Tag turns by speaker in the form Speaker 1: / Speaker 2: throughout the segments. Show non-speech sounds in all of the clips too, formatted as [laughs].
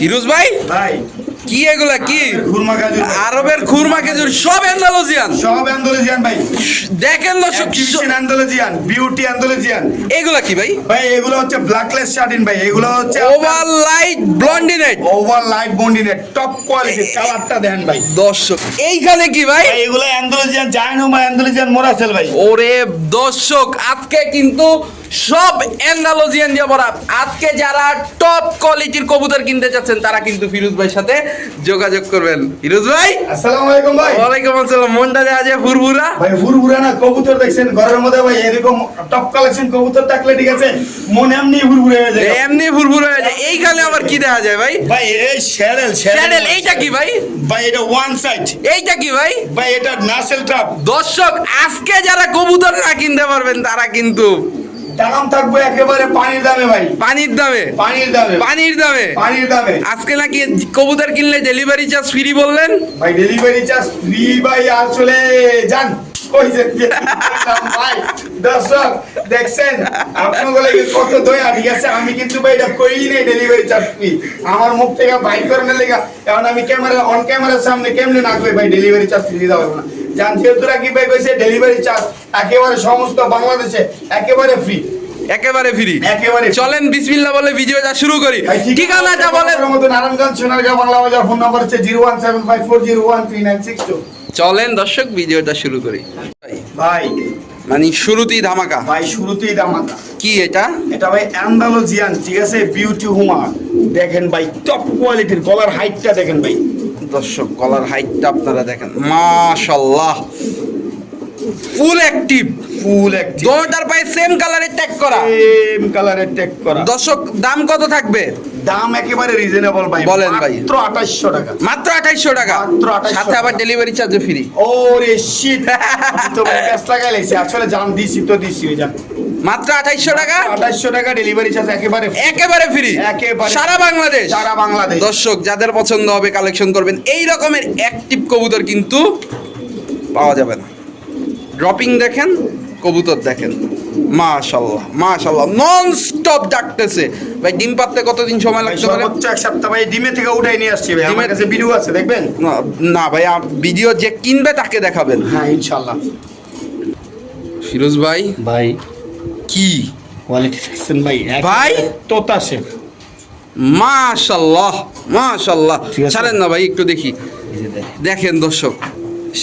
Speaker 1: ফিরোজ ভাই?
Speaker 2: ভাই।
Speaker 1: কি এগুলা কি?
Speaker 2: খুরমা খেজুর
Speaker 1: আরবের খুরমা খেজুর সব অ্যান্ডালোজিয়ান?
Speaker 2: সব অ্যান্ডোলজিয়ান ভাই।
Speaker 1: দেখেন দর্শক
Speaker 2: অ্যান্ডোলজিয়ান? বিউটি অ্যান্ডোলজিয়ান।
Speaker 1: এগুলা কি ভাই?
Speaker 2: ভাই এগুলো হচ্ছে ব্ল্যাকলেস শার্টিন ভাই। এগুলো হচ্ছে
Speaker 1: over light blondinette
Speaker 2: over light বন্ডিনের top quality কালারটা দেন ভাই।
Speaker 1: দর্শক এইখানে কি ভাই?
Speaker 2: এগুলো অ্যান্ডোলজিয়ান জায়ান্ট হোমা অ্যান্ডোলজিয়ান মোরাসেল ভাই।
Speaker 1: ওরে দর্শক আজকে কিন্তু সব অ্যান্ডালোজিয়ান দিয়ে ভরা। আজকে যারা টপ কোয়ালিটির কবুতর কিনতে চাচ্ছেন তারা কিন্তু ফিরোজ ভাইয়ের সাথে যোগাযোগ করবেন। ফিরোজ ভাই?
Speaker 2: আসসালামু আলাইকুম ভাই।
Speaker 1: ওয়ালাইকুম আসসালাম। মনটা দেখা যায় ফুরফুরা
Speaker 2: ভাই হুরহুরা না কবুতর দেখছেন ঘরের মধ্যে ভাই এরকম টপ কালেকশন কবুতর থাকলে ঠিক আছে মনে এমনি হুরহুরে হয়ে যায়।
Speaker 1: এমনি ফুরফুরা হয়ে যায়। এইখানে আবার কি দেখা যায় ভাই?
Speaker 2: ভাই এই শ্যাডেল
Speaker 1: স্যাডেল এইটা কি ভাই?
Speaker 2: ভাই এটা ওয়ান সাইড
Speaker 1: এইটা কি ভাই?
Speaker 2: ভাই এটা নাসেল ট্রাপ
Speaker 1: দর্শক আজকে যারা কবুতর না কিনতে পারবেন তারা কিন্তু
Speaker 2: দাম থাকবে একেবারে পানির দামে ভাই।
Speaker 1: পানির দামে?
Speaker 2: পানির দামে।
Speaker 1: পানির দামে?
Speaker 2: পানির দামে।
Speaker 1: আজকে নাকি কবুতর কিনলে ডেলিভারি চার্জ ফ্রি বললেন?
Speaker 2: ভাই ডেলিভারি চার্জ ফ্রি ভাই আসলে যান। কই যে দাম ভাই। দর্শক দেখছেন? আপনাদের কত দয়া? ঠিক আছে আমি কিন্তু ভাই এটা কই নেই ডেলিভারি চার্জ ফ্রি আমার মুখ থেকে বাইর করে না লেগা এখন আমি ক্যামেরা অন ক্যামেরার সামনে কেমনে না ভাই ডেলিভারি চার্জ ফ্রি দেওয়া না? জান যেহেতু রাখি ভাই কইছে ডেলিভারি চার্জ একেবারে সমস্ত বাংলাদেশে একেবারে ফ্রি
Speaker 1: একেবারে ফ্রি
Speaker 2: একেবারে।
Speaker 1: চলেন বিসমিল্লাহ বলে ভিডিওটা শুরু করি। ঠিকানাটা বলেন।
Speaker 2: মতো নারায়ণগঞ্জ সোনারগাঁও বাংলা বাজার ফোন নাম্বার হচ্ছে zero one seven five four zero one three nine six two.
Speaker 1: চলেন দর্শক ভিডিওটা শুরু করি।
Speaker 2: ভাই
Speaker 1: মানে শুরুতেই ধামাকা।
Speaker 2: ভাই শুরুতেই দামাকা
Speaker 1: কি এটা?
Speaker 2: এটা ভাই অ্যান্ডালোজিয়ান ঠিক আছে? বিউটি হুমা দেখেন ভাই টপ কোয়ালিটির গলার হাইটটা দেখেন ভাই।
Speaker 1: দর্শক গলার হাইটটা আপনারা দেখেন। মাশাল্লাহ ফুল অ্যাক্টিভ
Speaker 2: ফুল একটি
Speaker 1: দোনোটার পায়ে সেম কালারের ট্যাগ করা।
Speaker 2: সেম কালারের টেক করা।
Speaker 1: দর্শক দাম কত থাকবে?
Speaker 2: দাম একেবারে রিজনেবল ভাই।
Speaker 1: বলেন ভাই।
Speaker 2: মাত্র 2800 টাকা।
Speaker 1: মাত্র আঠাইশশো টাকা।
Speaker 2: মাত্র 2800
Speaker 1: সাথে আবার ডেলিভারি চার্জ ফ্রি
Speaker 2: ওরে শিট তো [laughs] ভাই প্যাস লাগাই লাইছি। আসলে জান দিছি তো দিছি ওই জান
Speaker 1: মাত্র আঠাইশশো টাকা?
Speaker 2: 2800 টাকা ডেলিভারি চার্জ একেবারে
Speaker 1: একেবারে ফ্রি
Speaker 2: একেবারে।
Speaker 1: সারা বাংলাদেশ।
Speaker 2: সারা বাংলাদেশ।
Speaker 1: দর্শক যাদের পছন্দ হবে কালেকশন করবেন এই রকমের অ্যাক্টিভ কবুতর কিন্তু পাওয়া যাবে না। ড্রপিং দেখেন কবুতর দেখেন। মাশাল্লাহ মাশাল্লাহ নন স্টপ ডাকতেছে। ভাই ডিম পাততে কতদিন সময় পারে?
Speaker 2: সর্বোচ্চ এক সপ্তাহ ভাই ডিমে থেকে উঠাই নিয়ে আসছি ভাই। আমার কাছে ভিডিও আছে দেখবেন?
Speaker 1: না- না ভাই ভিডিও যে কিনবে তাকে দেখাবেন।
Speaker 2: হ্যাঁ ইনশাআল্লাহ।
Speaker 1: ফিরোজ ভাই?
Speaker 2: ভাই।
Speaker 1: কি?
Speaker 2: কোয়ালিটি দেখছেন ভাই
Speaker 1: ভাই?
Speaker 2: তোতা সে
Speaker 1: মাশাল্লাহ। মাশাল্লাহ। ছাড়েন না ভাই একটু দেখি। দেখেন। দর্শক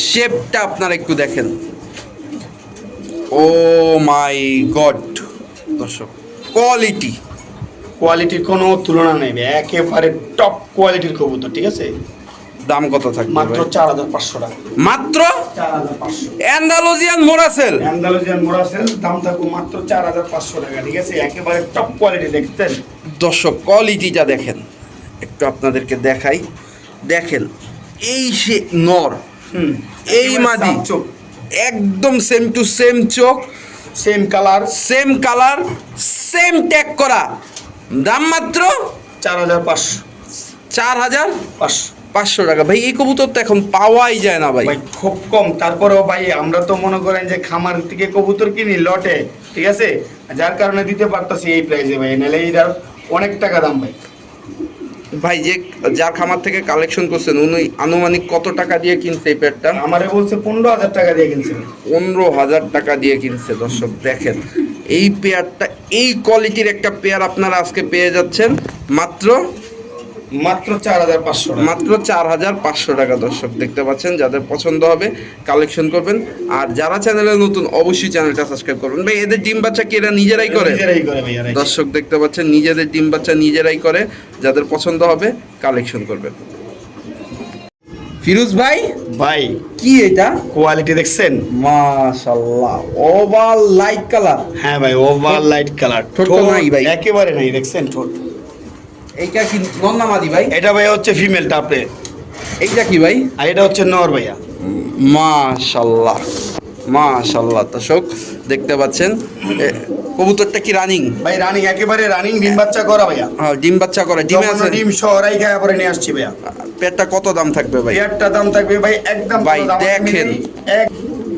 Speaker 1: শেপটা আপনারা একটু দেখেন। ও মাই গড দর্শক কোয়ালিটি
Speaker 2: কোয়ালিটির কোনো তুলনা নেই একেবারে টপ কোয়ালিটির কবুতর ঠিক আছে?
Speaker 1: দাম কত থাকবে
Speaker 2: মাত্র? চার হাজার পাঁচশো টাকা।
Speaker 1: মাত্র? অ্যান্ডালোজিয়ান মোরাসেল।
Speaker 2: অ্যান্ডালুজিয়ান মোরাসেল দাম থাকবে মাত্র চার হাজার পাঁচশো টাকা ঠিক আছে? একেবারে টপ কোয়ালিটি দেখছেন?
Speaker 1: দর্শক কোয়ালিটিটা দেখেন। একটু আপনাদেরকে দেখাই। দেখেন এই সে নর
Speaker 2: হুম
Speaker 1: এই মাদি একদম সেম টু সেম চোখ।
Speaker 2: Same colour
Speaker 1: same colour same tag করা। দাম মাত্র
Speaker 2: চার হাজার পাঁচশো।
Speaker 1: চার হাজার
Speaker 2: পাঁচশো।
Speaker 1: পাঁচশো টাকা। ভাই এই কবুতর তো এখন পাওয়াই যায় না ভাই।
Speaker 2: খুব কম। তারপরেও ভাই আমরা তো মনে করেন যে খামার থেকে কবুতর কিনি লটে ঠিক আছে? যার কারণে দিতে পারতাছি এই প্রাইসে ভাই নাহলে এইটার অনেক টাকা দাম ভাই।
Speaker 1: ভাই যে যার খামার থেকে কালেকশন করছেন উনি আনুমানিক কত টাকা দিয়ে কিনছে এই পেয়ারটা
Speaker 2: আমারে বলছে পনেরো হাজার টাকা দিয়ে কিনছে।
Speaker 1: পনেরো হাজার টাকা দিয়ে কিনছে দর্শক দেখেন। এই পেয়ারটা এই কোয়ালিটির একটা পেয়ার আপনারা আজকে পেয়ে যাচ্ছেন। মাত্র
Speaker 2: মাত্র চার হাজার পাঁচশো টাকা।
Speaker 1: মাত্র চার হাজার পাঁচশো টাকা দর্শক দেখতে পাচ্ছেন যাদের পছন্দ হবে কালেকশন করবেন। আর যারা চ্যানেলে নতুন অবশ্যই চ্যানেলটা সাবস্ক্রাইব করবেন। ভাই এদের ডিম বাচ্চা কি এরা নিজেরাই করে। দর্শক দেখতে পাচ্ছেন নিজেদের ডিম বাচ্চা নিজেরাই করে। যাদের পছন্দ হবে কালেকশন করবেন। ফিরোজ ভাই
Speaker 2: ভাই।
Speaker 1: কি এটা?
Speaker 2: কোয়ালিটি দেখছেন?
Speaker 1: মাশাল্লাহ ওভার লাইট কালার
Speaker 2: হ্যাঁ ভাই ওভার লাইট কালার
Speaker 1: ঠোঁট নাই ভাই।
Speaker 2: একেবারে নাই দেখছেন? ঠোঁট।
Speaker 1: এইটা কি নন্নামাদি ভাই?
Speaker 2: এটা ভাই হচ্ছে ফিমেল টাপে
Speaker 1: এইটা কি ভাই?
Speaker 2: আর এটা হচ্ছে নর ভাইয়া।
Speaker 1: মাশাল্লাহ। মাশাল্লাহ দর্শক দেখতে পাচ্ছেন? কবুতরটা কি রানিং
Speaker 2: ভাই রানিং একেবারে রানিং ডিম বাচ্চা করা ভাইয়া।
Speaker 1: হ্যাঁ ডিম বাচ্চা করে ডিমে আছে।
Speaker 2: ডিম শহরাই খায় পরে নিয়ে আসছি ভাইয়া।
Speaker 1: পেটটা কত দাম থাকবে ভাই?
Speaker 2: পেয়ারটা দাম থাকবে ভাই একদম
Speaker 1: ভাই, দেখেন।
Speaker 2: এক-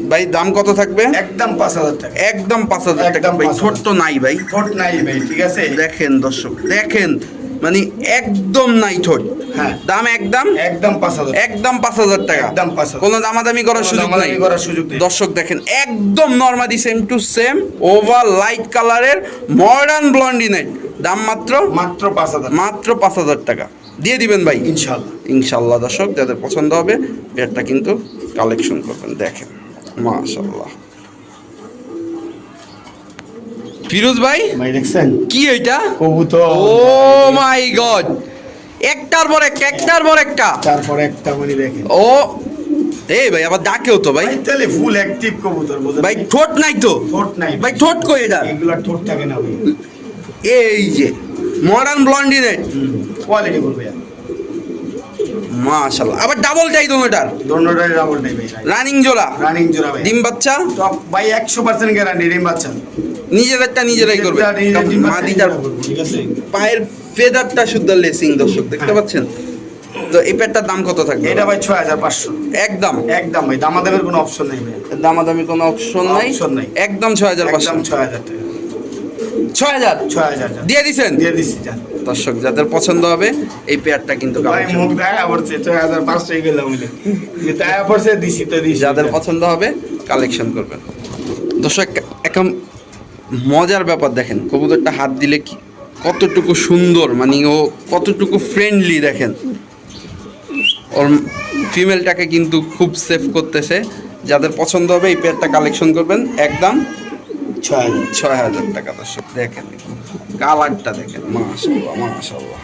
Speaker 1: ভাই দাম কত থাকবে?
Speaker 2: একদম পাঁচ হাজার টাকা।
Speaker 1: একদম পাঁচ হাজার টাকা ভাই
Speaker 2: 5,000
Speaker 1: ছোট তো নাই ভাই।
Speaker 2: ঠোঁট নাই ভাই ঠিক আছে?
Speaker 1: দেখেন দর্শক দেখেন। মানে একদম নাই ঠোঁট
Speaker 2: হ্যাঁ।
Speaker 1: দাম একদম?
Speaker 2: একদম পাঁচ হাজার।
Speaker 1: একদম পাঁচ হাজার টাকা।
Speaker 2: একদম 5,000
Speaker 1: কোনো দামাদামি করার সুযোগ নাই।
Speaker 2: করার সুযোগ
Speaker 1: দর্শক দেখেন একদম normally same to same over light কালারের মডার্ন ব্লন্ডিনেট দাম মাত্র?
Speaker 2: মাত্র পাঁচ হাজার।
Speaker 1: মাত্র পাঁচ হাজার টাকা। দিয়ে দিবেন ভাই।
Speaker 2: ইনশাল্লাহ
Speaker 1: ইনশাল্লাহ দর্শক যাদের পছন্দ হবে পেয়ারটা কিন্তু কালেকশন করবেন। দেখেন মাশাল্লাহ ফিরোজ ভাই?
Speaker 2: ভাই দেখছেন?
Speaker 1: কি এটা?
Speaker 2: কবুতর।
Speaker 1: Oh my God. একটার পর একটা একটার পর একটা।
Speaker 2: তারপরে একটা মানে দেখেন।
Speaker 1: ও এই ভাই আবার ডাকেও তো ভাই।
Speaker 2: তাহলে ফুল অ্যাক্টিভ কবুতর
Speaker 1: ভাই ঠোঁট নাই তো?
Speaker 2: ঠোঁট নাই।
Speaker 1: ভাই ঠোঁট কই এটা?
Speaker 2: এগুলা ঠোঁট থাকে না ভাই।
Speaker 1: এই যে মডার্ন ব্লন্ডিনেট
Speaker 2: কোয়ালিটি বলবে।
Speaker 1: মাশাল্লাহ আবার ডাবল টাই দোনোটার
Speaker 2: দন্ডটাই ডাবল টাই ভাই।
Speaker 1: রানিং জোড়া।
Speaker 2: রানিং জোড়া ভাই।
Speaker 1: ডিম বাচ্চা?
Speaker 2: ভাই একশো পার্সেন্ট গ্যারান্টি ডিম বাচ্চা।
Speaker 1: নিজেদেরটা নিজেরাই করবে।
Speaker 2: আছে?
Speaker 1: পায়ের ফেদারটা শুদ্ধ লেসিং দর্শক দেখতে
Speaker 2: হ্যাঁ।
Speaker 1: পাচ্ছেন? তো এই প্যাডটার দাম কত থাকবে?
Speaker 2: এটা ভাই ছয় হাজার পাঁচশো।
Speaker 1: একদম।
Speaker 2: একদম ভাই দামাদামের কোনো অপশন নেই ভাই।
Speaker 1: দামাদামি কোনো অপশন নাই। একদম ছয় হাজার পাঁচশো।
Speaker 2: ছয় হাজার টাকা।
Speaker 1: ছয় হাজার?
Speaker 2: ছয় হাজার
Speaker 1: দিয়ে দিছেন?
Speaker 2: দিয়ে যান
Speaker 1: দর্শক যাদের পছন্দ হবে এই পেয়ারটা কিন্তু
Speaker 2: দিছি দিছি
Speaker 1: যাদের পছন্দ হবে কালেকশন করবেন। দর্শক এখন মজার ব্যাপার দেখেন কবুতরটা হাত দিলে কি কতটুকু সুন্দর মানে ও কতটুকু ফ্রেন্ডলি দেখেন। ওর ফিমেলটাকে কিন্তু খুব সেফ করতেছে। যাদের পছন্দ হবে এই পেয়ারটা কালেকশন করবেন একদম
Speaker 2: ছয় হাজার।
Speaker 1: ছয় হাজার টাকা দর্শক দেখেন। কালারটা দেখেন মাশাল্লাহ মাশাল্লাহ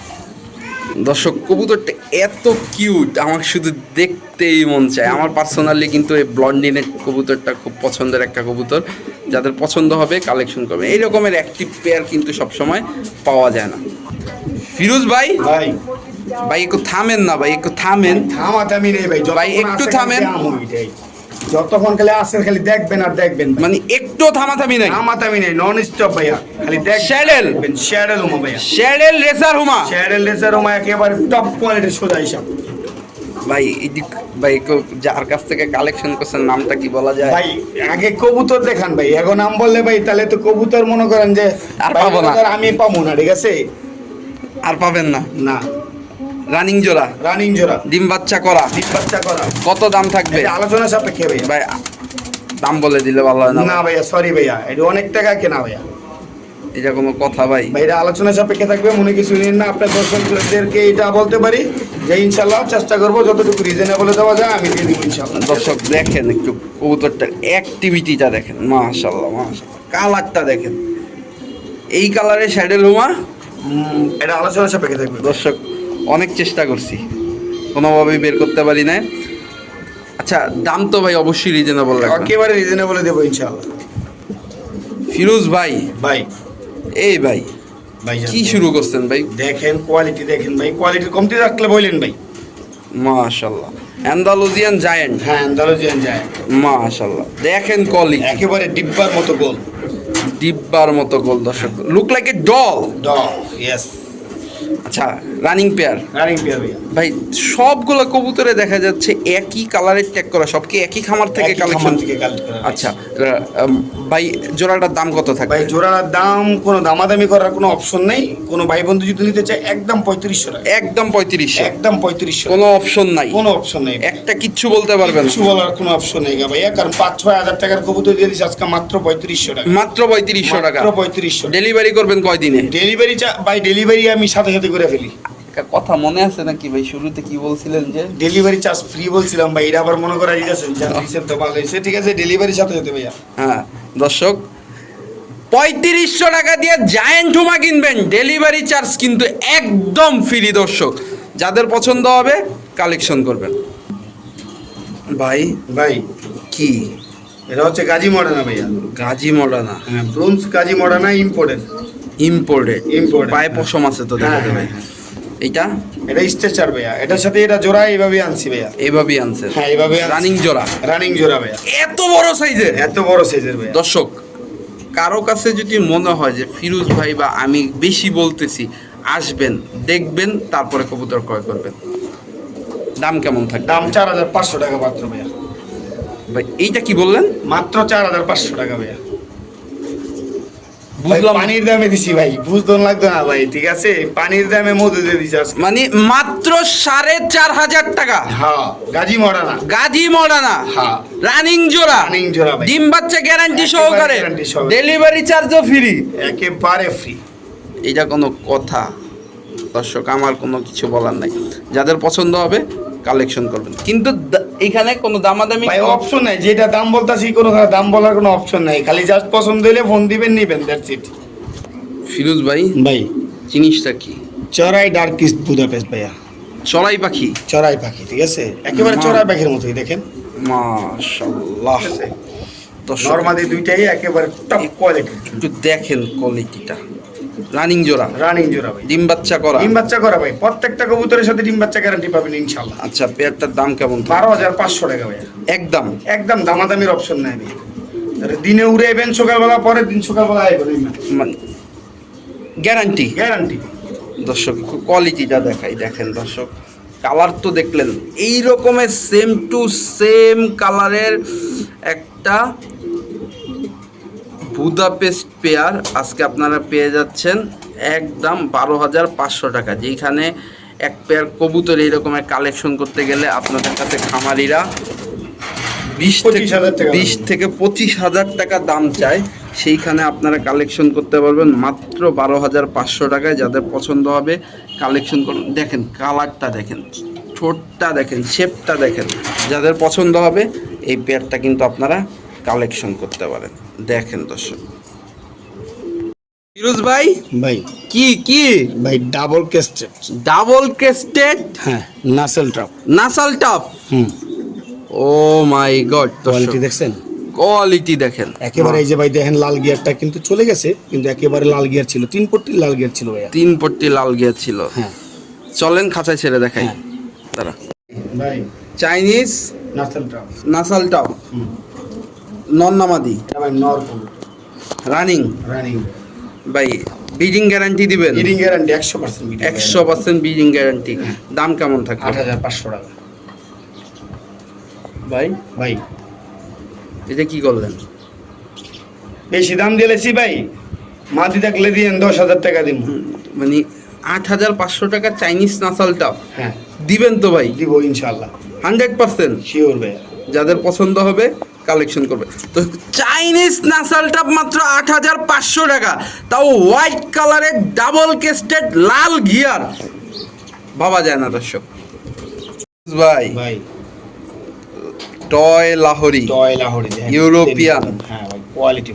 Speaker 1: দর্শক কবুতরটা এত কিউট আমার শুধু দেখতেই মন চায়। আমার পার্সোনালি কিন্তু এই ব্লন্ডিনের কবুতরটা খুব পছন্দের একটা কবুতর। যাদের পছন্দ হবে কালেকশন করবে। এই রকমের অ্যাক্টিভ পেয়ার কিন্তু সবসময় পাওয়া যায় না। ফিরোজ ভাই?
Speaker 2: ভাই।
Speaker 1: ভাই একটু থামেন না ভাই একটু থামেন।
Speaker 2: থামাথামি নেই ভাই
Speaker 1: ভাই, একটু থামেন।
Speaker 2: যতক্ষণ খালি আসেন খালি দেখবেন আর দেখবেন
Speaker 1: মানে একটু থামাথামি নাই।
Speaker 2: থামাথামি নেই নন স্টপ ভাইয়া। খালি দেখ
Speaker 1: Shadow?
Speaker 2: শ্যাডেল উমা ভাইয়া।
Speaker 1: শ্যাডেল রেসার হুমা।
Speaker 2: শ্যাডেল লেসার উমা একেবারে টপ কোয়ালিটির সোজা হিসাব।
Speaker 1: ভাই এদিক ভাই যার কাছ থেকে কালেকশন করছেন নামটা কি বলা যায়?
Speaker 2: ভাই আগে কবুতর দেখান ভাই। এখন নাম বললে ভাই তাহলে তো কবুতর মনে করেন যে
Speaker 1: আর পাবো না।
Speaker 2: আমি পাবো না ঠিক আছে?
Speaker 1: আর পাবেন না।
Speaker 2: না।
Speaker 1: রানিং জোড়া।
Speaker 2: রানিং জোড়া।
Speaker 1: ডিম বাচ্চা করা।
Speaker 2: ডিম বাচ্চা করা।
Speaker 1: কত দাম থাকবে?
Speaker 2: আলোচনা সাপেক্ষে ভাইয়া।
Speaker 1: ভাই দাম বলে দিলে ভালো হয় না
Speaker 2: না ভাইয়া সরি ভাইয়া এটা অনেক টাকা কেনা ভাইয়া।
Speaker 1: এটা কোনো কথা ভাই।
Speaker 2: ভাই এটা আলোচনা সাপেক্ষে থাকবে মনে কিছু নিন না আপনার দর্শকদেরকে এটা বলতে পারি যে ইনশাল্লাহ চেষ্টা করব যতটুকু রিজনেবল দেওয়া যায় আমি দিয়ে দিব ইনশাল্লাহ
Speaker 1: দর্শক দেখেন একটু কবুতরটার অ্যাক্টিভিটিটা দেখেন মাশাল্লাহ মাশাল্লাহ কালারটা দেখেন। এই কালারের শ্যাডেল হুমা?
Speaker 2: এটা আলোচনা সাপেক্ষে থাকবে।
Speaker 1: দর্শক অনেক চেষ্টা করছি। কোনোভাবেই বের করতে পারি না আচ্ছা দাম তো ভাই অবশ্যই রিজনেবল রাখবেন
Speaker 2: একেবারে রিজনেবল দেবো ইনশাল্লাহ
Speaker 1: ফিরোজ ভাই।
Speaker 2: ভাই।
Speaker 1: এই ভাই
Speaker 2: ভাই
Speaker 1: কি শুরু করছেন ভাই?
Speaker 2: দেখেন কোয়ালিটি দেখেন ভাই। কোয়ালিটি কমতি রাখলে বললেন ভাই।
Speaker 1: মাশাল্লাহ অ্যান্ডালুজিয়ান জায়েন্ট
Speaker 2: হ্যাঁ আন্দালুজিয়ান যায়
Speaker 1: মাশাল্লাহ দেখেন কলি
Speaker 2: একেবারে ডিব্বার মতো গোল।
Speaker 1: ডিব্বার মতো গোল দর্শক। Look like a doll
Speaker 2: doll yes
Speaker 1: আচ্ছা রানিং পেয়ার
Speaker 2: রানিং পিয়ার
Speaker 1: ভাই সবগুলো কবুতরে দেখা যাচ্ছে একই কালারের ট্যাগ করা সব কি একই খামার থেকে কালেকশন
Speaker 2: থেকে
Speaker 1: আচ্ছা ভাই জোড়াটার দাম কত থাকবে?
Speaker 2: ভাই জোড়ার দাম কোনো দামাদামি করার কোনো অপশন নেই। কোনো ভাই বন্ধু যদি নিতে চায় একদম পঁয়ত্রিশশো টাকা।
Speaker 1: একদম পঁয়ত্রিশশো।
Speaker 2: একদম পঁয়ত্রিশশো।
Speaker 1: কোনো অপশন নাই।
Speaker 2: কোনো অপশন নেই
Speaker 1: একটা কিচ্ছু বলতে পারবেন না।
Speaker 2: কিছু বলার কোনো অপশন নেই ভাইয়া কারণ পাঁচ ছয় হাজার টাকার কবুতর দিয়ে দিচ্ছে আজকে মাত্র পঁয়ত্রিশশো টাকা।
Speaker 1: মাত্র পঁয়ত্রিশশো টাকা।
Speaker 2: মাত্র পঁয়ত্রিশশো
Speaker 1: ডেলিভারি করবেন কয়দিনে?
Speaker 2: ডেলিভারি বাই ডেলিভারি আমি সাথে সাথে করে ফেলি।
Speaker 1: কথা মনে আছে নাকি ভাই? শুরুতে কি বলছিলেন যে?
Speaker 2: ডেলিভারি চার্জ ফ্রি বলছিলাম ভাই এটা আবার মনে করা ভালো হয়েছে ঠিক আছে ডেলিভারি সাথে সাথে ভাইয়া।
Speaker 1: হ্যাঁ দর্শক পঁয়ত্রিশশো টাকা দিয়ে জায়েন্ট হুমা কিনবেন। ডেলিভারি চার্জ কিন্তু একদম ফ্রি দর্শক। যাদের পছন্দ হবে কালেকশন করবেন। ভাই
Speaker 2: ভাই
Speaker 1: কি?
Speaker 2: এটা হচ্ছে গাজী মডার্না ভাইয়া।
Speaker 1: গাজী মডানা
Speaker 2: হ্যাঁ ব্রোঞ্জ গাজী মডার্না ইম্পোর্টেড
Speaker 1: ইম্পোর্টেড
Speaker 2: Imported।
Speaker 1: পায়ে পশম আছে তো দেখা
Speaker 2: হ্যাঁ,
Speaker 1: যাবে
Speaker 2: হ্যাঁ, হ্যাঁ।
Speaker 1: এইটা?
Speaker 2: এটা স্ট্রেচার ভাইয়া। এটার সাথে এটা জোড়া এইভাবে আনছি ভাইয়া।
Speaker 1: এইভাবেই আনছে
Speaker 2: হ্যাঁ এইভাবে
Speaker 1: রানিং জোড়া?
Speaker 2: রানিং জোড়া ভাইয়া।
Speaker 1: এত বড় সাইজের
Speaker 2: এত বড় সাইজের ভাইয়া।
Speaker 1: দর্শক কারও কাছে যদি মনে হয় যে ফিরোজ ভাই বা আমি বেশি বলতেছি আসবেন দেখবেন তারপরে কবুতর ক্রয় করবেন। দাম কেমন থাকবে?
Speaker 2: দাম চার হাজার পাঁচশো টাকা মাত্র ভাইয়া।
Speaker 1: ভাই এইটা কি বললেন?
Speaker 2: মাত্র চার হাজার পাঁচশো টাকা ভাইয়া। ভাই,
Speaker 1: বুঝলাম
Speaker 2: পানির দামে দিছি ভাই বুঝতে লাগতো না ভাই ঠিক আছে? পানির দামে মধু দিয়ে দিছি
Speaker 1: মানে মাত্র সাড়ে চার হাজার টাকা।
Speaker 2: হ্যাঁ গাজী মরানা।
Speaker 1: গাজী মডানা
Speaker 2: হ্যাঁ।
Speaker 1: রানিং জোড়া।
Speaker 2: Running জোড়া ভাই।
Speaker 1: ডিম বাচ্চা গ্যারান্টি সহকারে। ডেলিভারি চার্জও ফ্রি
Speaker 2: একেবারে ফ্রি
Speaker 1: এটা কোনো কথা। দর্শক আমার কোনো কিছু বলার নাই। যাদের পছন্দ হবে কালেকশন করবেন। কিন্তু এখানে কোনো দামাদামি
Speaker 2: ভাই অপশন নাই। যেটা দাম বলতাছি কোনো দাম বলার কোনো অপশন নাই। খালি জাস্ট পছন্দ হলে ফোন দিবেন নিবেন দ্যাটস ইট
Speaker 1: ফিরোজ ভাই
Speaker 2: ভাই।
Speaker 1: জিনিসটা কি?
Speaker 2: চড়াই ডার্কিস্ট বুদাপেস্ট ভাইয়া।
Speaker 1: চড়াই পাখি?
Speaker 2: চড়াই পাখি ঠিক আছে? একেবারে চড়াই পাখির মতোই দেখেন।
Speaker 1: দর্শক
Speaker 2: নর্মালি দুইটাই একেবারে টপ কোয়ালিটি
Speaker 1: একটু দেখেন কোয়ালিটিটা রানিং জোড়া।
Speaker 2: রানিং জোড়া ভাই।
Speaker 1: ডিম বাচ্চা করা।
Speaker 2: ডিম বাচ্চা করা ভাই। প্রত্যেকটা কবুতরের সাথে ডিম বাচ্চা গ্যারান্টি পাবেন ইনশাল্লাহ
Speaker 1: আচ্ছা পেয়ারটার দাম কেমন?
Speaker 2: বারো হাজার পাঁচশো টাকা ভাইয়া
Speaker 1: একদম।
Speaker 2: একদম দামাদামির অপশন নাই ভাই। দিনে উড়ে এবেন সকালবেলা পরের দিন সকালবেলা আইবেন
Speaker 1: মানে গ্যারান্টি
Speaker 2: গ্যারান্টি
Speaker 1: দর্শক কোয়ালিটিটা দেখাই দেখেন দর্শক। কালার তো দেখলেন। এই রকমের সেম টু সেম কালারের একটা বুদাপেস্ট পেয়ার আজকে আপনারা পেয়ে যাচ্ছেন একদম বারো হাজার পাঁচশো টাকা। যেখানে এক পেয়ার কবুতর এই রকমের কালেকশন করতে গেলে আপনাদের কাছে খামারিরা বিশ থেকে বিশ থেকে পঁচিশ হাজার টাকা দাম চায়। সেইখানে আপনারা কালেকশন করতে পারবেন মাত্র বারো হাজার পাঁচশো টাকায়। যাদের পছন্দ হবে কালেকশন করুন। দেখেন কালারটা দেখেন ঠোঁটটা দেখেন শেপটা দেখেন। যাদের পছন্দ হবে এই পেয়ারটা কিন্তু আপনারা কালেকশন করতে পারেন। দেখেন দর্শক। ফিরোজ ভাই
Speaker 2: ভাই।
Speaker 1: কি কি?
Speaker 2: ভাই ডাবল কেস্টেড
Speaker 1: ডাবল ক্রেস্টেড
Speaker 2: হ্যাঁ nasal top
Speaker 1: nasal top
Speaker 2: hmm.
Speaker 1: Oh my god
Speaker 2: quality দেখছেন?
Speaker 1: কোয়ালিটি দেখেন।
Speaker 2: একেবারে এই যে ভাই দেখেন লাল গিয়ারটা কিন্তু চলে গেছে কিন্তু একেবারে লাল গিয়ার ছিল। তিন পট্টি লাল গিয়ার ছিল ভাই
Speaker 1: তিন পট্টি লাল গিয়ার ছিল।
Speaker 2: হ্যাঁ।
Speaker 1: চলেন খাঁচায় ছেড়ে দেখাই।
Speaker 2: হ্যাঁ।
Speaker 1: দাঁড়া।
Speaker 2: ভাই।
Speaker 1: Chinese
Speaker 2: nasal top
Speaker 1: nasal top
Speaker 2: হুম।
Speaker 1: নন নামাদি রানিং।
Speaker 2: রানিং।
Speaker 1: ভাই বিডিং গ্যারান্টি দিবেন?
Speaker 2: ইডিং গ্যারান্টি একশো পার্সেন্ট
Speaker 1: একশো পার্সেন্ট বিডিং গ্যারান্টি দাম কেমন
Speaker 2: থাকে
Speaker 1: আট
Speaker 2: হাজার পাঁচশো টাকা।
Speaker 1: ভাই?
Speaker 2: ভাই।
Speaker 1: এটা কি করলেন?
Speaker 2: বেশি দাম দিলেছি ভাই। মাটি থাকলে দিন দশ হাজার টাকা দিন
Speaker 1: মানে আট হাজার পাঁচশো টাকা চাইনিজ নাসালটা
Speaker 2: হ্যাঁ।
Speaker 1: দিবেন তো ভাই?
Speaker 2: দিব ইনশাল্লাহ
Speaker 1: হান্ড্রেড পার্সেন্ট।
Speaker 2: শিওর ভাই
Speaker 1: যাদের পছন্দ হবে কালেকশন করবে। তো চাইনিজ নাসাল টাপ মাত্র আট হাজার পাঁচশো টাকা। তাও হোয়াইট কালারের ডাবল কেস্টেড লাল গিয়ার ভাবা যায় না দর্শক। ভাই।
Speaker 2: ভাই।
Speaker 1: Toy
Speaker 2: Lahori toy Lahori.
Speaker 1: European.
Speaker 2: হ্যাঁ ভাই কোয়ালিটি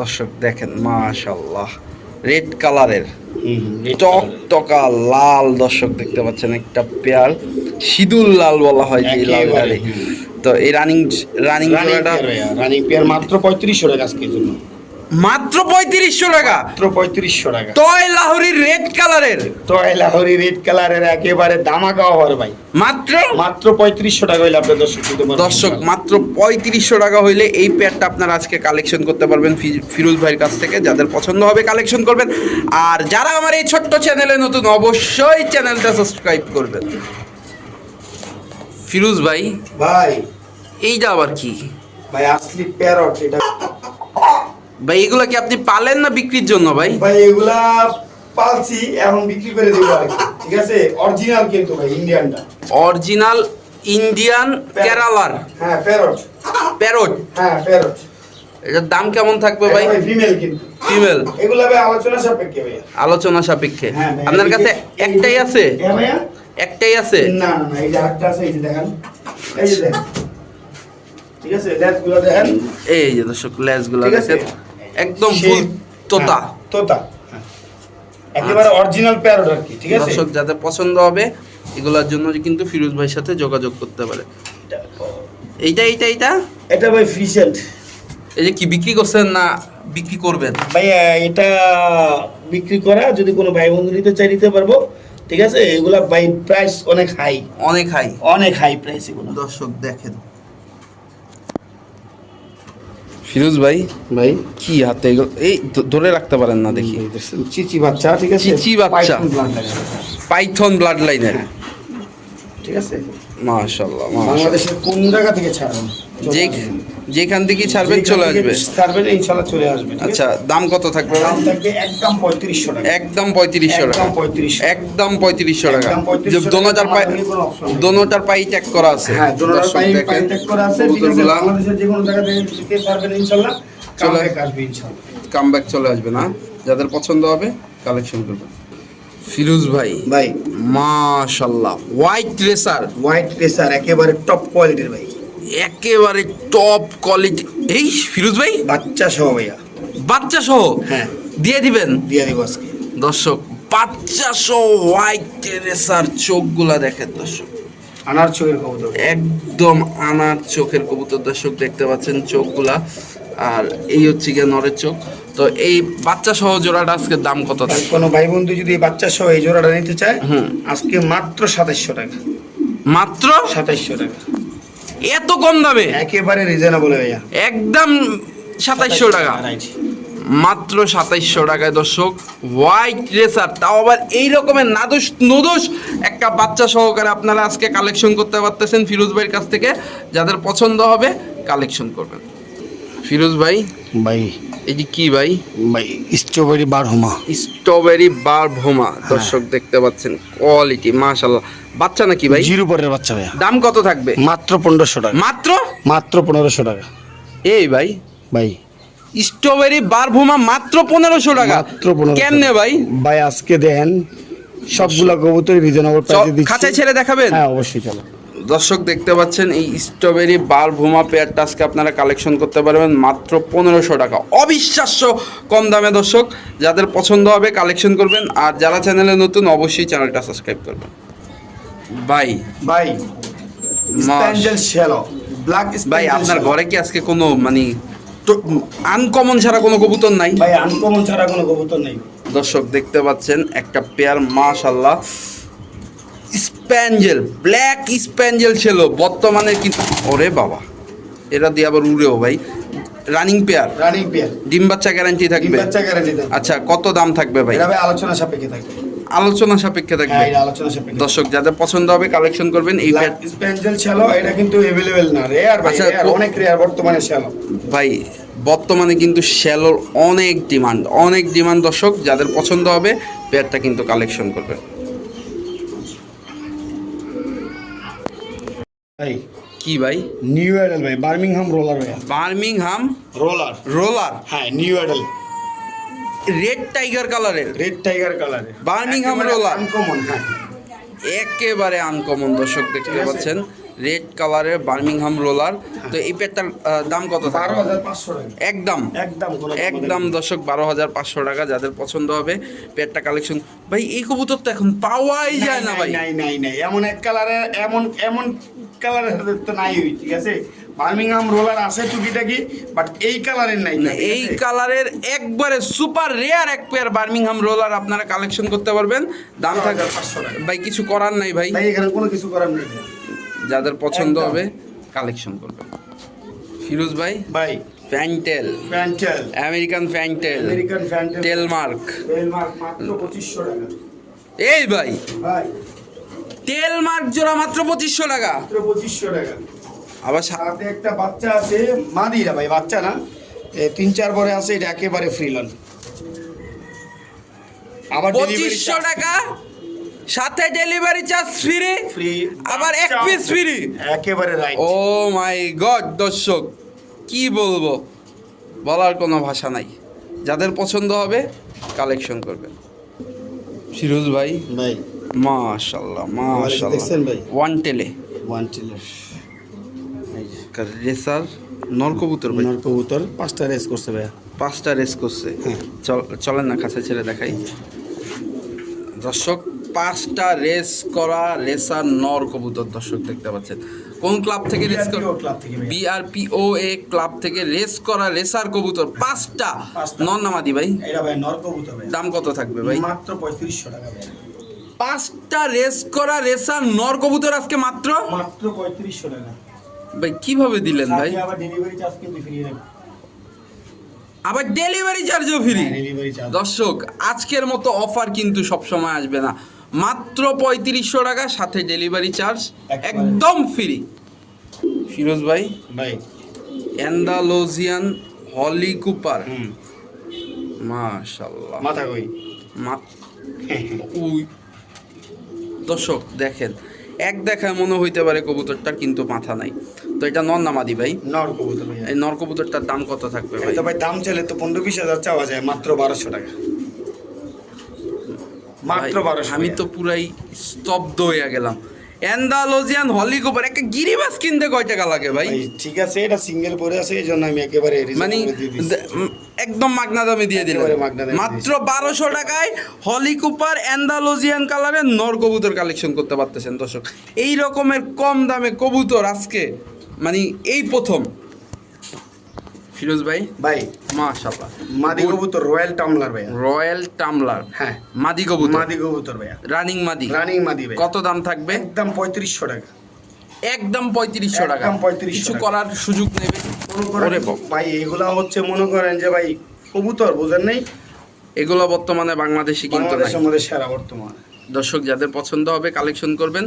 Speaker 1: দর্শক দেখেন মাশাল্লাহ রেড কালারের টক টকা লাল দর্শক দেখতে পাচ্ছেন একটা পেয়ার। সিঁদুর লাল বলা হয় যে লাল
Speaker 2: একেবারে,
Speaker 1: তো এই রানিং রানিং জোড়াটা
Speaker 2: রানিং পেয়ার মাত্র পঁয়ত্রিশশো টাকা আজকের জন্য।
Speaker 1: মাত্র পঁয়ত্রিশশো টাকা?
Speaker 2: মাত্র পঁয়ত্রিশশো টাকা।
Speaker 1: টয় লাহোরির রেড কালারের
Speaker 2: টয় লাহোরি রেড কালারের একেবারে দামাকা হওয়ার ভাই।
Speaker 1: মাত্র?
Speaker 2: মাত্র পঁয়ত্রিশশো টাকা হইলে আপনার দর্শক
Speaker 1: দর্শক মাত্র পঁয়ত্রিশশো টাকা হইলে এই পেয়ারটা আপনারা আজকে কালেকশন করতে পারবেন ফিরোজ ভাইয়ের কাছ থেকে। যাদের পছন্দ হবে কালেকশন করবেন। আর যারা আমার এই ছোট্ট চ্যানেলে নতুন অবশ্যই চ্যানেলটা সাবস্ক্রাইব করবেন। ফিরোজ ভাই?
Speaker 2: ভাই।
Speaker 1: এইটা আবার কি?
Speaker 2: ভাই আসলি প্যারট এটা
Speaker 1: ভাই এগুলো কি আপনি পালেন না বিক্রির জন্য ভাই?
Speaker 2: ভাই এগুলা পালছি এখন বিক্রি করে দিব আর কি ঠিক আছে? অরিজিনাল কিন্তু ভাই ইন্ডিয়ানটা
Speaker 1: অরিজিনাল ইন্ডিয়ান কেরালার।
Speaker 2: হ্যাঁ প্যারট।
Speaker 1: প্যারট?
Speaker 2: হ্যাঁ প্যারট।
Speaker 1: এটার দাম কেমন থাকবে ভাই?
Speaker 2: ভাই ফিমেল কিন্তু।
Speaker 1: ফিমেল
Speaker 2: এগুলা ভাই আলোচনা সাপেক্ষে ভাইয়া।
Speaker 1: আলোচনা সাপেক্ষে।
Speaker 2: হ্যাঁ
Speaker 1: আপনার কাছে একটাই আছে?
Speaker 2: হ্যাঁ ভাইয়া।
Speaker 1: একটাই আছে?
Speaker 2: না না না এই যে আরেকটা আছে এই যে দেখেন। এই যে দেখেন। ঠিক আছে লেজগুলো দেখেন।
Speaker 1: এই যে দর্শক লেজগুলো দেখেন একদম ফুল তোতা
Speaker 2: হ্যাঁ, তোতা। হ্যাঁ। একেবারে অরিজিনাল প্যারট আর কি ঠিক আছে?
Speaker 1: দর্শক যাদের পছন্দ হবে এগুলোর জন্য কিন্তু ফিরোজ ভাইয়ের সাথে যোগাযোগ করতে পারে। এইটা এইটা এইটা?
Speaker 2: এটা ভাই ফিশেন্ট
Speaker 1: এই যে কি বিক্রি করছেন না বিক্রি করবেন?
Speaker 2: ভাইয়া এটা বিক্রি করা যদি কোনো ভাই বন্ধু নিতে চাই নিতে পারব। ঠিক আছে? এগুলা বাই প্রাইস অনেক হাই
Speaker 1: অনেক হাই
Speaker 2: অনেক হাই প্রাইস এগুলো।
Speaker 1: দর্শক দেখেন। ফিরোজ ভাই
Speaker 2: ভাই।
Speaker 1: কি হাতে এগুলো? এই ধরে রাখতে পারেন না দেখি।
Speaker 2: চিচি বাচ্চা ঠিক আছে?
Speaker 1: চিচি বাচ্চা। পাইথন ব্লাড লাইনের
Speaker 2: ঠিক আছে?
Speaker 1: মাশাল্লাহ
Speaker 2: বাংলাদেশের কোন জায়গা থেকে ছাড়ানো?
Speaker 1: যে যেখান থেকে ছাড়বেন চলে আসবে।
Speaker 2: ছাড়বেন চলে আসবে
Speaker 1: আচ্ছা দাম কত থাকবে
Speaker 2: দাম থাকবে একদম পঁয়ত্রিশশো টাকা।
Speaker 1: একদম পঁয়ত্রিশশো টাকা।
Speaker 2: একদম পঁয়ত্রিশশো
Speaker 1: একদম পঁয়ত্রিশশো টাকা। যে দোনোটার পাই। দোনোটার পাই ট্যাগ করা আছে।
Speaker 2: হ্যাঁ দোনোটার পাই করা আছে। বাংলাদেশের যে কোনো জায়গা থেকে ইনশাল্লাহ
Speaker 1: চলে-
Speaker 2: আসবে
Speaker 1: কামব্যাক চলে আসবে না? যাদের পছন্দ হবে কালেকশন করবেন। ফিরোজ ভাই
Speaker 2: ভাই।
Speaker 1: মাশাল্লাহ হোয়াইট রেসার
Speaker 2: হোয়াইট রেসার একেবারে টপ কোয়ালিটির ভাই।
Speaker 1: একেবারে টপ কোয়ালিটি এই ফিরোজ ভাই?
Speaker 2: বাচ্চা সহ ভাইয়া।
Speaker 1: বাচ্চা সহ?
Speaker 2: হ্যাঁ।
Speaker 1: দিয়ে দিবেন?
Speaker 2: দিয়ে দিব আজকে।
Speaker 1: দর্শক বাচ্চা সহ হোয়াইট টেরেসার চোখগুলা দেখেন দর্শক।
Speaker 2: আনার চোখের কবুতর।
Speaker 1: একদম আনার চোখের কবুতর দর্শক দেখতে পাচ্ছেন চোখগুলা। আর এই হচ্ছে গিয়ে নরের চোখ। তো এই বাচ্চা সহ জোড়াটা আজকে দাম কত থাকে
Speaker 2: কোনো ভাই বন্ধু যদি বাচ্চা সহ এই জোড়াটা নিতে চায়
Speaker 1: হুম।
Speaker 2: আজকে মাত্র সাতাইশশো টাকা।
Speaker 1: মাত্র?
Speaker 2: সাতাইশশো টাকা।
Speaker 1: এত কম দামে?
Speaker 2: একেবারে রিজনেবল ভাইয়া।
Speaker 1: একদম সাতাইশশো টাকা. মাত্র সাতাইশশো টাকায় দর্শক হোয়াইট রেসার তাও আবার এই রকমের নাদোষ নদোষ একটা বাচ্চা সহকারে আপনারা আজকে কালেকশন করতে পারতেছেন ফিরোজ ভাইয়ের কাছ থেকে। যাদের পছন্দ হবে কালেকশন করবেন। ফিরোজ ভাই
Speaker 3: ভাই।
Speaker 1: এটি কি ভাই?
Speaker 3: ভাই স্ট্রবেরি বার হোমা।
Speaker 1: স্ট্রবেরি বার ভোমা দর্শক দেখতে পাচ্ছেন কোয়ালিটি মাশাল্লাহ বাচ্চা নাকি ভাই?
Speaker 3: জিরো পরের বাচ্চা ভাইয়া।
Speaker 1: দাম কত থাকবে?
Speaker 3: মাত্র পনেরোশো টাকা।
Speaker 1: মাত্র?
Speaker 3: মাত্র পনেরোশো টাকা।
Speaker 1: এই ভাই।
Speaker 3: ভাই।
Speaker 1: স্ট্রবেরি বার ভোমা মাত্র পনেরোশো টাকা।
Speaker 3: মাত্র পনেরোশো
Speaker 1: কেমনে ভাই?
Speaker 3: ভাই আজকে দেন সবগুলা কবুতর রিজনেবল প্রাইসে দিচ্ছি।
Speaker 1: খাঁচায় ছেড়ে দেখাবেন?
Speaker 3: হ্যাঁ অবশ্যই চলো।
Speaker 1: দর্শক দেখতে পাচ্ছেন এই স্ট্রবেরি বার ভুমা পেয়ারটা আজকে আপনারা কালেকশন করতে পারবেন মাত্র পনেরোশো টাকা। অবিশ্বাস্য কম দামে দর্শক যাদের পছন্দ হবে কালেকশন করবেন আর যারা চ্যানেলে নতুন অবশ্যই চ্যানেলটা সাবস্ক্রাইব করবেন। ভাই
Speaker 2: ভাই স্প্যান্ডেল শ্যালো ব্ল্যাক
Speaker 1: ভাই আপনার ঘরে কি আজকে কোনো মানে আনকমন ছাড়া কোনো কবুতর নাই?
Speaker 2: ভাই আনকমন ছাড়া কোনো কবুতর নেই।
Speaker 1: দর্শক দেখতে পাচ্ছেন একটা পেয়ার মাশাল্লাহ স্প্যাঞ্জেল ব্ল্যাক স্প্যাঞ্জেল ছিল বর্তমানে কিন্তু ওরে বাবা এটা দিয়ে আবার উড়েও ভাই। রানিং পেয়ার
Speaker 2: রানিং পেয়ার
Speaker 1: ডিম বাচ্চা গ্যারান্টি থাকবে।
Speaker 2: বাচ্চা গ্যারান্টি
Speaker 1: আচ্ছা কত দাম থাকবে ভাই?
Speaker 2: এটা ভাই আলোচনা সাপেক্ষে থাকবে।
Speaker 1: আলোচনা সাপেক্ষে থাকবে
Speaker 2: হ্যাঁ এটা আলোচনা সাপেক্ষে
Speaker 1: দর্শক যাদের পছন্দ হবে কালেকশন করবেন এই পেয়ার
Speaker 2: ব্ল্যাক স্প্যান্ডেল শ্যালো এটা কিন্তু अवेलेबल না রেয়ার ভাই
Speaker 1: আচ্ছা,
Speaker 2: rare,
Speaker 1: ও-
Speaker 2: অনেক রেয়ার বর্তমানে শ্যালো
Speaker 1: ভাই বর্তমানে কিন্তু শ্যালোর অনেক ডিমান্ড অনেক ডিমান্ড দর্শক যাদের পছন্দ হবে পেয়ারটা কিন্তু কালেকশন করবেন
Speaker 2: ভাই
Speaker 1: কি ভাই
Speaker 2: নিউ অ্যাডেল ভাই বার্মিংহাম রোলার ভাই
Speaker 1: বার্মিংহাম
Speaker 2: রোলার
Speaker 1: রোলার
Speaker 2: হ্যাঁ নিউ অ্যাডেল
Speaker 1: রেড টাইগার কালারের
Speaker 2: রেড টাইগার কালারে
Speaker 1: বার্মিংহাম রোলার
Speaker 2: আনকমন হ্যাঁ
Speaker 1: একেবারে আনকমন দর্শক দেখতে। পাচ্ছেন রেড কালারের বার্মিংহাম রোলার তো এই পেটটার দাম কত
Speaker 2: বারো হাজার পাঁচশো টাকা
Speaker 1: একদম
Speaker 2: একদম
Speaker 1: একদম দর্শক বারো হাজার পাঁচশো টাকা যাদের পছন্দ হবে পেটটা কালেকশন ভাই এই কবুতর তো এখন পাওয়াই যায় না ভাই
Speaker 2: নাই নাই নাই এমন এক কালারের এমন এমন কালারের তো নাই ঠিক আছে বার্মিংহাম রোলার আছে টুকিটাকি বাট এই কালারের নাই
Speaker 1: এই কালারের একবারে সুপার রেয়ার এক পেয়ার বার্মিংহাম রোলার আপনারা কালেকশন করতে পারবেন। দাম থাকবে ভাই কিছু করার নাই ভাই।
Speaker 2: এখানে কোনো কিছু করার নেই।
Speaker 1: যাদের পছন্দ হবে কালেকশন করবেন ফিরোজ ভাই
Speaker 2: ভাই।
Speaker 1: Fantail
Speaker 2: fantail
Speaker 1: American fantail
Speaker 2: American fantail
Speaker 1: tailmark
Speaker 2: বেলমার্ক মাত্র পঁচিশশো টাকা।
Speaker 1: এই ভাই।
Speaker 2: ভাই।
Speaker 1: টেলমার্ক জোড়া মাত্র পঁচিশশো টাকা।
Speaker 2: মাত্র পঁচিশশো টাকা।
Speaker 1: আবার
Speaker 2: সাথে একটা বাচ্চা আছে মাদিরা ভাই বাচ্চা না? তিন চার পরে আছে এটা একেবারে ফ্রি লন আবার
Speaker 1: পঁচিশশো টাকা সাথে ডেলিভারি চার্জ ফ্রি
Speaker 2: ফ্রি
Speaker 1: আবার এক পিস ফ্রি
Speaker 2: একেবারে রাইট
Speaker 1: ও মাই গড দর্শক কি বলব? বলার কোনো ভাষা নাই। যাদের পছন্দ হবে কালেকশন করবেন। ফিরোজ ভাই
Speaker 3: ভাই।
Speaker 1: মাশাল্লাহ মাশাল্লাহ।
Speaker 3: দেখছেন ভাই?
Speaker 1: ওয়ান টেলে
Speaker 3: ওয়ান
Speaker 1: রেসার নর কবুতর ভাই?
Speaker 3: নর কবুতর পাঁচটা রেস করছে ভাইয়া।
Speaker 1: পাঁচটা রেস করছে।
Speaker 3: হ্যাঁ।
Speaker 1: চলেন না কাছে ছেড়ে দেখাই। দর্শক পাঁচটা রেস করা রেসার নর কবুতর দর্শক দেখতে পাচ্ছেন। কোন ক্লাব থেকে রেস। বিআরপিও এ ক্লাব থেকে রেস করা রেসার কবুতর। পাঁচটা। নর নামাদি ভাই। দাম কত থাকবে ভাই?
Speaker 2: মাত্র পঁয়ত্রিশশো টাকা
Speaker 1: পাঁচটা রেস করা রেসার নর কবুতর আজকে মাত্র?
Speaker 2: মাত্র পঁয়ত্রিশশো টাকা।
Speaker 1: ভাই কীভাবে দিলেন ভাই?
Speaker 2: আবার ডেলিভারি চার্জ কিন্তু ফ্রি
Speaker 1: আবার ডেলিভারি চার্জও ফ্রি। দর্শক আজকের মতো অফার কিন্তু সবসময় আসবে না। মাত্র পঁয়ত্রিশশো টাকা সাথে ডেলিভারি চার্জ একদম ফ্রি। ফিরোজ ভাই
Speaker 2: ভাই।
Speaker 1: অ্যান্ডালোজিয়ান হলি কুপার। মাশাল্লাহ
Speaker 2: মাথা কই?
Speaker 1: মা- দর্শক দেখেন এক দেখায় মনে হইতে পারে কবুতরটার কিন্তু মাথা নাই। তো এটা নর নামাদি ভাই?
Speaker 2: নর কবুতর
Speaker 1: এই নর কবুতরটার দাম কত থাকবে ভাই?
Speaker 2: তো ভাই দাম চাইলে তো পনেরো বিশ হাজার চাওয়া যায় মাত্র বারোশো টাকা। মাত্র বারোশো
Speaker 1: আমি তো পুরাই স্তব্ধ হইয়া গেলাম। অ্যান্ডালোজিয়ান হলি কুপার একটা গিরিবাস কিনতে কয় টাকা লাগে ভাই?
Speaker 2: ঠিক আছে এটা সিঙ্গেল পরে আছে এই জন্য আমি একেবারে
Speaker 1: মানে একদম মাগনা দামে দিয়ে
Speaker 2: একেবারে
Speaker 1: মাত্র বারোশো টাকায় হলি কুপার অ্যান্ডালোজিয়ান কালারের নর কবুতর কালেকশন করতে পারতেছেন দর্শক। এই রকমের কম দামে কবুতর আজকে মানে এই প্রথম। ফিরোজ ভাই?
Speaker 2: ভাই মাদি কবুতর রয়্যাল টামলার ভাইয়া।
Speaker 1: Royal tumbler?
Speaker 2: হ্যাঁ।
Speaker 1: মাদি কবুতর
Speaker 2: মাদি কবুতর ভাইয়া।
Speaker 1: রানিং মাদি?
Speaker 2: রানিং মাদি ভাই
Speaker 1: কত দাম থাকবে?
Speaker 2: একদম পঁয়ত্রিশশো টাকা।
Speaker 1: একদম পঁয়ত্রিশশো টাকা।
Speaker 2: একদম 3500
Speaker 1: কিছু করার সুযোগ নেবে।
Speaker 2: ভাই এগুলা হচ্ছে মনে করেন যে ভাই কবুতর বোঝেন নেই?
Speaker 1: এগুলো বর্তমানে বাংলাদেশি কিন্তু
Speaker 2: সেরা বর্তমান।
Speaker 1: দর্শক যাদের পছন্দ হবে কালেকশন করবেন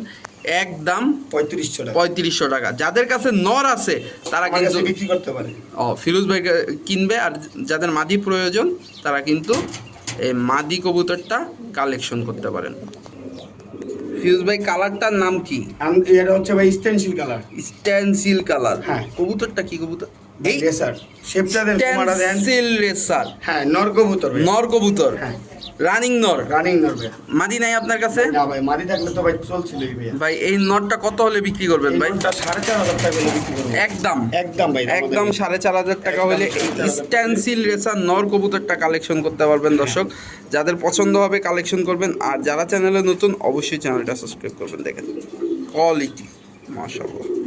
Speaker 1: একদম
Speaker 2: পঁয়ত্রিশশো
Speaker 1: পঁয়ত্রিশশো টাকা। যাদের কাছে নর আছে তারা কিন্তু
Speaker 2: বিক্রি করতে পারে।
Speaker 1: ও ফিরোজ ভাই কিনবে আর যাদের মাদি প্রয়োজন তারা কিন্তু এই মাদি কবুতরটা কালেকশন করতে পারেন। ভাই কালারটার নাম কি?
Speaker 2: এটা হচ্ছে ভাই স্টেনসিল কালার
Speaker 1: স্ট্যান্সিল কালার
Speaker 2: হ্যাঁ।
Speaker 1: কবুতরটা কি কবুতর? এই
Speaker 2: রেসার শেপটা দেন
Speaker 1: রেসার
Speaker 2: হ্যাঁ নর কবুতর
Speaker 1: নর কবুতর।
Speaker 2: হ্যাঁ।
Speaker 1: রানিং নর?
Speaker 2: রানিং নর ভাই
Speaker 1: মাদি নাই আপনার কাছে?
Speaker 2: না ভাই মাদি থাকলে তো ভাই চলছিলই ভাই
Speaker 1: ভাই এই নটটা কত হলে বিক্রি করবেন ভাই?
Speaker 2: চার হাজার টাকা করে বিক্রি করব।
Speaker 1: একদম।
Speaker 2: একদম ভাই
Speaker 1: একদম সাড়ে চার হাজার টাকা হলে স্ট্যান্সিল রেসার নর কবুতরটা কালেকশন করতে পারবেন দর্শক। যাদের পছন্দ হবে কালেকশন করবেন। আর যারা চ্যানেলে নতুন অবশ্যই চ্যানেলটা সাবস্ক্রাইব করবেন। দেখেন কোয়ালিটি মাশাআল্লাহ।